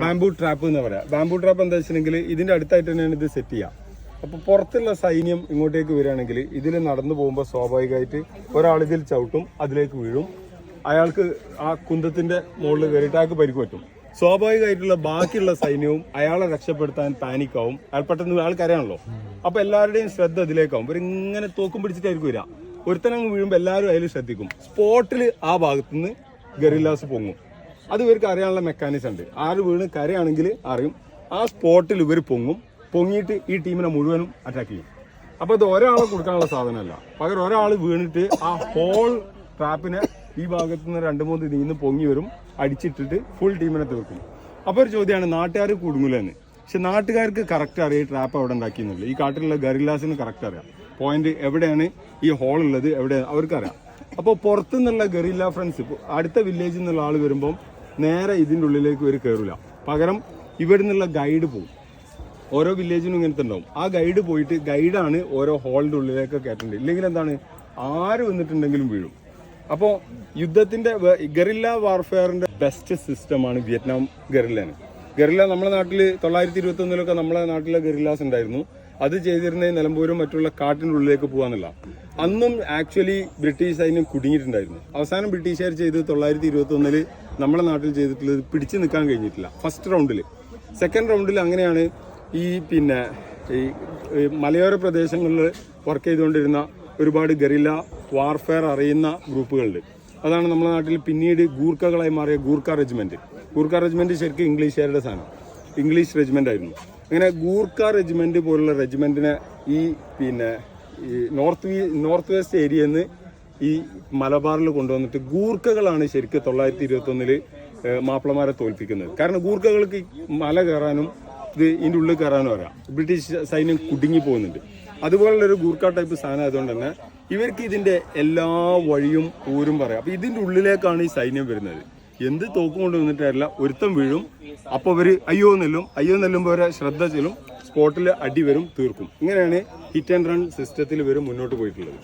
Bamboo trap എന്ന് പറയാം. Bamboo trap എന്താ വെച്ചിട്ടുണ്ടെങ്കിൽ ഇതിന്റെ അടുത്തായിട്ട് തന്നെയാണ് ഇത് സെറ്റ് ചെയ്യുക അപ്പോൾ പുറത്തുള്ള സൈന്യം ഇങ്ങോട്ടേക്ക് വരികയാണെങ്കിൽ ഇതിൽ നടന്നു പോകുമ്പോൾ സ്വാഭാവികമായിട്ട് ഒരാൾ ഇതിൽ ചവിട്ടും അതിലേക്ക് വീഴും. അയാൾക്ക് ആ കുന്തത്തിന്റെ മുകളിൽ കയറിയിട്ട് അയാൾക്ക് പരിക്ക് പറ്റും. സ്വാഭാവികമായിട്ടുള്ള ബാക്കിയുള്ള സൈന്യവും അയാളെ രക്ഷപ്പെടുത്താൻ പാനിക്കാവും അയാൾ പെട്ടെന്ന് അയാൾക്ക് അറിയാണല്ലോ അപ്പൊ എല്ലാവരുടെയും ശ്രദ്ധ ഇതിലേക്കാവും ഇങ്ങനെ തോക്കും പിടിച്ചിട്ടായിരിക്കും വരിക. ഒരുത്തനങ്ങ് വീഴുമ്പോൾ എല്ലാവരും അതിൽ ശ്രദ്ധിക്കും. സ്പോട്ടിൽ ആ ഭാഗത്തുനിന്ന് ഗറില്ലാസ് പൊങ്ങും. അത് ഇവർക്ക് അറിയാനുള്ള മെക്കാനിസം ഉണ്ട്. ആര് വീണ് കരയാണെങ്കിൽ അറിയും. ആ സ്പോട്ടിൽ ഇവർ പൊങ്ങും. പൊങ്ങിയിട്ട് ഈ ടീമിനെ മുഴുവനും അറ്റാക്ക് ചെയ്യും. അപ്പൊ ഇത് ഒരാളെ കൊടുക്കാനുള്ള സാധനമല്ല. പകരം ഒരാൾ വീണിട്ട് ആ ഹോൾ ട്രാപ്പിനെ ഈ ഭാഗത്ത് നിന്ന് രണ്ട് മൂന്ന് നീന്ന് പൊങ്ങി വരും. അടിച്ചിട്ടിട്ട് ഫുൾ ടീമിനെ തീർക്കും. അപ്പൊ ഒരു ചോദ്യമാണ് നാട്ടുകാർ കുടുങ്ങൂലെന്ന്. പക്ഷെ നാട്ടുകാർക്ക് കറക്റ്റ് അറിയാം ഈ ട്രാപ്പ് അവിടെ ഉണ്ടാക്കിയെന്നുള്ളൂ ഈ കാട്ടിലുള്ള ഗറില്ലാസിന് കറക്റ്റ് അറിയാം. പോയിന്റ് എവിടെയാണ് ഈ ഹോൾ ഉള്ളത് എവിടെയാണ് അവർക്കറിയാം. അപ്പോൾ പുറത്തുനിന്നുള്ള ഗറില്ല ഫ്രണ്ട്സ് അടുത്ത വില്ലേജിൽ നിന്നുള്ള ആൾ വരുമ്പം നേരെ ഇതിന്റെ ഉള്ളിലേക്ക് ഇവർ കയറില്ല പകരം ഇവിടെ നിന്നുള്ള ഗൈഡ് പോകും ഓരോ വില്ലേജിനും ഇങ്ങനത്തെ ഉണ്ടാവും. ആ ഗൈഡ് പോയിട്ട് ഗൈഡാണ് ഓരോ ഹോളിന്റെ ഉള്ളിലേക്ക് കയറ്റേണ്ടത് ഇല്ലെങ്കിൽ എന്താണ്? ആര് വന്നിട്ടുണ്ടെങ്കിലും വീഴും. അപ്പോൾ യുദ്ധത്തിന്റെ ഗറില്ല വാർഫെയറിന്റെ ബെസ്റ്റ് സിസ്റ്റമാണ് വിയറ്റ്നാം ഗറില്ലാണ് ഗറില്ല നമ്മുടെ നാട്ടിൽ തൊള്ളായിരത്തി ഇരുപത്തി ഒന്നിലൊക്കെ നമ്മളെ നാട്ടിലെ ഗറില്ലാസ് ഉണ്ടായിരുന്നു. അത് ചെയ്തിരുന്ന നിലമ്പൂരും മറ്റുള്ള കാട്ടിന്റെ ഉള്ളിലേക്ക് പോകാന്നില്ല അന്നും ആക്ച്വലി ബ്രിട്ടീഷ് സൈന്യം കുടുങ്ങിയിട്ടുണ്ടായിരുന്നു. അവസാനം ബ്രിട്ടീഷുകാർ ചെയ്ത് തൊള്ളായിരത്തി ഇരുപത്തി ഒന്നിൽ നമ്മുടെ നാട്ടിൽ ചെയ്തിട്ടുള്ളത് പിടിച്ചു നിൽക്കാൻ കഴിഞ്ഞിട്ടില്ല. ഫസ്റ്റ് റൗണ്ടിൽ സെക്കൻഡ് റൗണ്ടിൽ അങ്ങനെയാണ് ഈ പിന്നെ ഈ മലയോര പ്രദേശങ്ങളിൽ വർക്ക് ചെയ്തുകൊണ്ടിരുന്ന ഒരുപാട് ഗറില്ല വാർഫെയർ അറിയുന്ന ഗ്രൂപ്പുകളുണ്ട്. അതാണ് നമ്മുടെ നാട്ടിൽ പിന്നീട് ഗൂർക്കകളായി മാറിയ ഗൂർക്ക റെജിമെന്റ് ഗൂർക്ക റെജിമെന്റ് ശരിക്കും ഇംഗ്ലീഷുകാരുടെ സാധനം. ഇംഗ്ലീഷ് റെജിമെന്റ് ആയിരുന്നു. അങ്ങനെ ഗൂർക്ക റെജിമെന്റ് പോലുള്ള റെജിമെന്റിനെ ഈ പിന്നെ നോർത്ത് നോർത്ത് വെസ്റ്റ് ഏരിയയിൽ നിന്ന് ഈ മലബാറിൽ കൊണ്ടുവന്നിട്ട് ഗൂർക്കകളാണ് ശരിക്കും തൊള്ളായിരത്തി ഇരുപത്തി ഒന്നിൽ മാപ്പിളമാരെ തോൽപ്പിക്കുന്നത്. കാരണം ഗൂർക്കകൾക്ക് മല കയറാനും ഇത് ഇതിന്റെ ഉള്ളിൽ കയറാനും അറിയാം. ബ്രിട്ടീഷ് സൈന്യം കുടുങ്ങി പോകുന്നുണ്ട്. അതുപോലുള്ളൊരു ഗൂർക്ക ടൈപ്പ് സാധനം ആയതുകൊണ്ട് തന്നെ ഇവർക്ക് ഇതിന്റെ എല്ലാ വഴിയും ഊരും പറയാം. അപ്പം ഇതിന്റെ ഉള്ളിലേക്കാണ് ഈ സൈന്യം വരുന്നത്. എന്ത് തോക്കും കൊണ്ട് വന്നിട്ടല്ല ഒരുത്തം വീഴും. അപ്പോൾ അവർ അയ്യോ നെല്ലും അയ്യോ നെല്ലുമ്പോൾ അവരെ ശ്രദ്ധ ചെല്ലും. സ്പോട്ടിൽ അടി വരും തീർക്കും. ഇങ്ങനെയാണ് ഹിറ്റ് ആൻഡ് റൺ സിസ്റ്റത്തിൽ വരും മുന്നോട്ട് പോയിട്ടുള്ളത്.